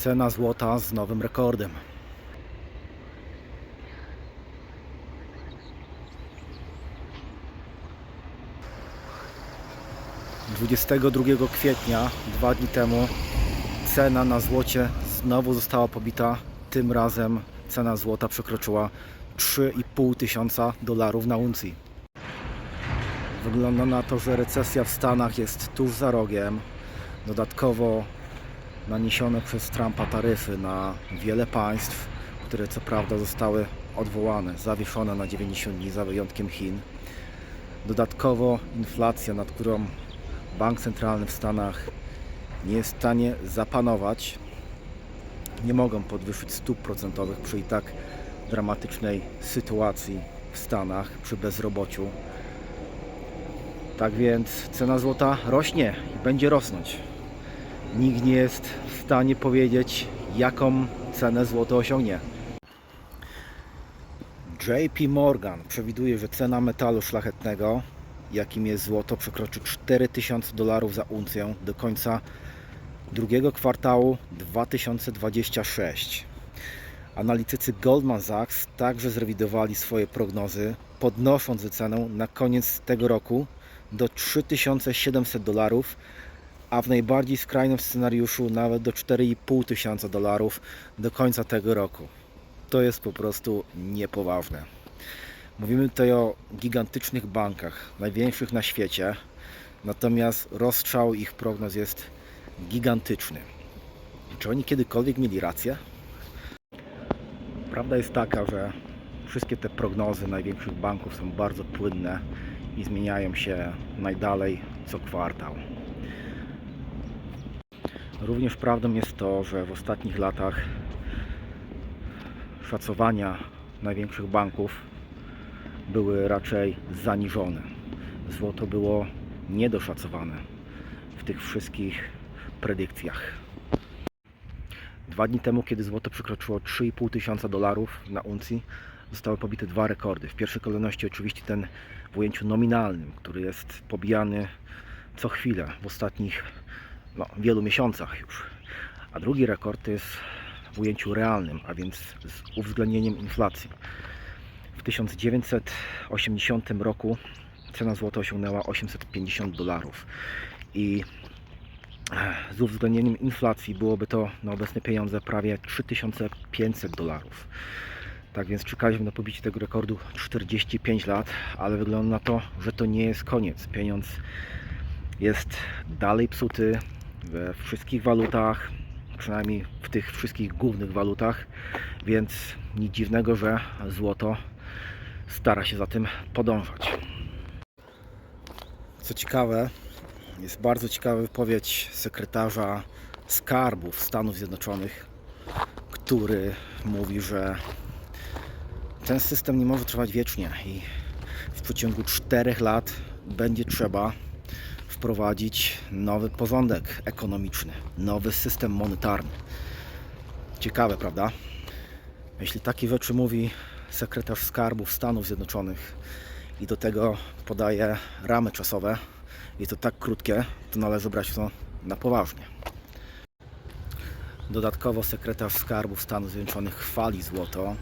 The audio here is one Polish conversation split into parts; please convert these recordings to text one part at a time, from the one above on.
Cena złota z nowym rekordem. 22 kwietnia, dwa dni temu, cena na złocie znowu została pobita. Tym razem cena złota przekroczyła 3,5 tysiąca dolarów na uncji. Wygląda na to, że recesja w Stanach jest tuż za rogiem. Dodatkowo naniesione przez Trumpa taryfy na wiele państw, które co prawda zostały odwołane, zawieszone na 90 dni za wyjątkiem Chin. Dodatkowo inflacja, nad którą bank centralny w Stanach nie jest w stanie zapanować, nie mogą podwyższyć stóp procentowych przy i tak dramatycznej sytuacji w Stanach, przy bezrobociu. Tak więc cena złota rośnie i będzie rosnąć. Nikt nie jest w stanie powiedzieć, jaką cenę złoto osiągnie. JP Morgan przewiduje, że cena metalu szlachetnego, jakim jest złoto, przekroczy 4000 dolarów za uncję do końca drugiego kwartału 2026. Analitycy Goldman Sachs także zrewidowali swoje prognozy, podnosząc cenę na koniec tego roku do 3700 dolarów, a w najbardziej skrajnym scenariuszu nawet do 4500 tysiąca dolarów do końca tego roku. To jest po prostu niepoważne. Mówimy tutaj o gigantycznych bankach, największych na świecie, natomiast rozstrzał ich prognoz jest gigantyczny. Czy oni kiedykolwiek mieli rację? Prawda jest taka, że wszystkie te prognozy największych banków są bardzo płynne i zmieniają się najdalej co kwartał. Również prawdą jest to, że w ostatnich latach szacowania największych banków były raczej zaniżone. Złoto było niedoszacowane w tych wszystkich predykcjach. Dwa dni temu, kiedy złoto przekroczyło 3,5 tysiąca dolarów na uncji, zostały pobite dwa rekordy. W pierwszej kolejności oczywiście ten w ujęciu nominalnym, który jest pobijany co chwilę w ostatnich no, wielu miesiącach już. A drugi rekord jest w ujęciu realnym, a więc z uwzględnieniem inflacji. W 1980 roku cena złota osiągnęła 850 dolarów i z uwzględnieniem inflacji byłoby to na obecne pieniądze prawie 3500 dolarów. Tak więc czekaliśmy na pobicie tego rekordu 45 lat, ale wygląda na to, że to nie jest koniec. Pieniądz jest dalej psuty we wszystkich walutach, przynajmniej w tych wszystkich głównych walutach, więc nic dziwnego, że złoto stara się za tym podążać. Co ciekawe, jest bardzo ciekawa wypowiedź sekretarza skarbów Stanów Zjednoczonych, który mówi, że ten system nie może trwać wiecznie i w przeciągu 4 lat będzie trzeba wprowadzić nowy porządek ekonomiczny, nowy system monetarny. Ciekawe, prawda? Jeśli takie rzeczy mówi sekretarz skarbów Stanów Zjednoczonych i do tego podaje ramy czasowe, i to tak krótkie, to należy brać to na poważnie. Dodatkowo sekretarz skarbów Stanów Zjednoczonych chwali złoto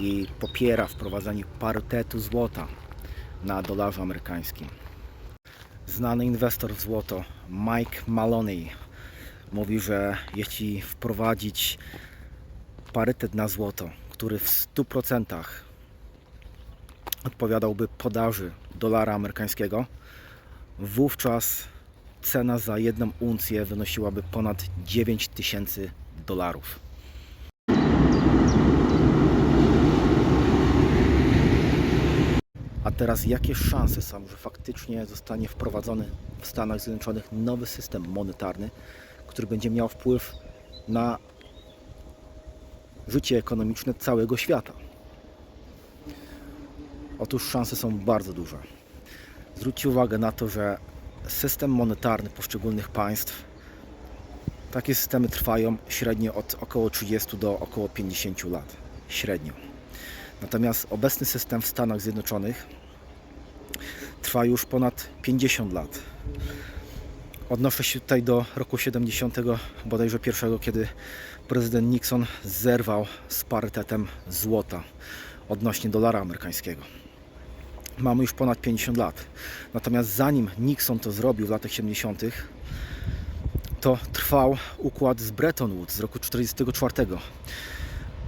i popiera wprowadzenie parytetu złota na dolarze amerykańskim. Znany inwestor w złoto Mike Maloney mówi, że jeśli wprowadzić parytet na złoto, który w 100% odpowiadałby podaży dolara amerykańskiego, wówczas cena za jedną uncję wynosiłaby ponad 9 tysięcy dolarów. Teraz jakie szanse są, że faktycznie zostanie wprowadzony w Stanach Zjednoczonych nowy system monetarny, który będzie miał wpływ na życie ekonomiczne całego świata? Otóż szanse są bardzo duże. Zwróćcie uwagę na to, że system monetarny poszczególnych państw, takie systemy trwają średnio od około 30 do około 50 lat. Średnio. Natomiast obecny system w Stanach Zjednoczonych trwa już ponad 50 lat. Odnoszę się tutaj do roku 70, bodajże pierwszego, kiedy prezydent Nixon zerwał z parytetem złota odnośnie dolara amerykańskiego. Mamy już ponad 50 lat. Natomiast zanim Nixon to zrobił w latach 70., to trwał układ z Bretton Woods z roku 1944.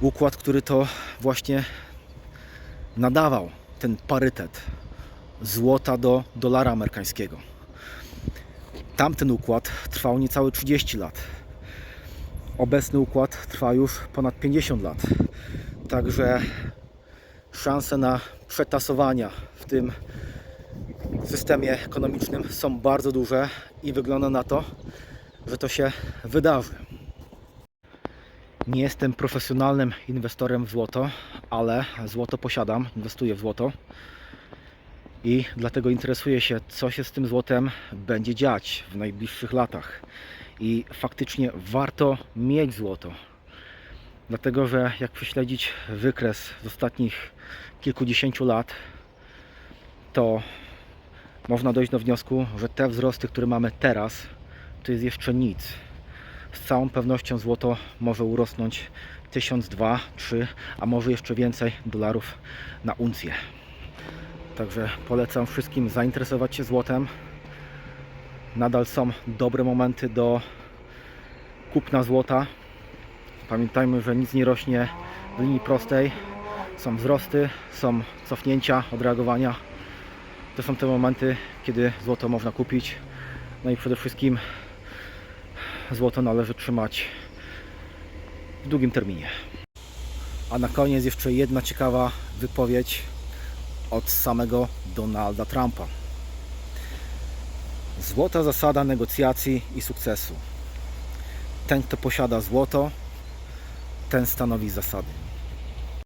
Układ, który to właśnie nadawał ten parytet złota do dolara amerykańskiego. Tamten układ trwał niecałe 30 lat. Obecny układ trwa już ponad 50 lat. Także szanse na przetasowania w tym systemie ekonomicznym są bardzo duże i wygląda na to, że to się wydarzy. Nie jestem profesjonalnym inwestorem w złoto, ale złoto posiadam, inwestuję w złoto i dlatego interesuję się, co się z tym złotem będzie dziać w najbliższych latach. I faktycznie warto mieć złoto, dlatego że jak prześledzić wykres z ostatnich kilkudziesięciu lat, to można dojść do wniosku, że te wzrosty, które mamy teraz, to jest jeszcze nic. Z całą pewnością złoto może urosnąć 1000, 2, 3, a może jeszcze więcej dolarów na uncję. Także polecam wszystkim zainteresować się złotem. Nadal są dobre momenty do kupna złota. Pamiętajmy, że nic nie rośnie w linii prostej. Są wzrosty, są cofnięcia, odreagowania. To są te momenty, kiedy złoto można kupić. No i przede wszystkim złoto należy trzymać w długim terminie. A na koniec jeszcze jedna ciekawa wypowiedź od samego Donalda Trumpa. Złota zasada negocjacji i sukcesu. Ten, kto posiada złoto, ten stanowi zasady.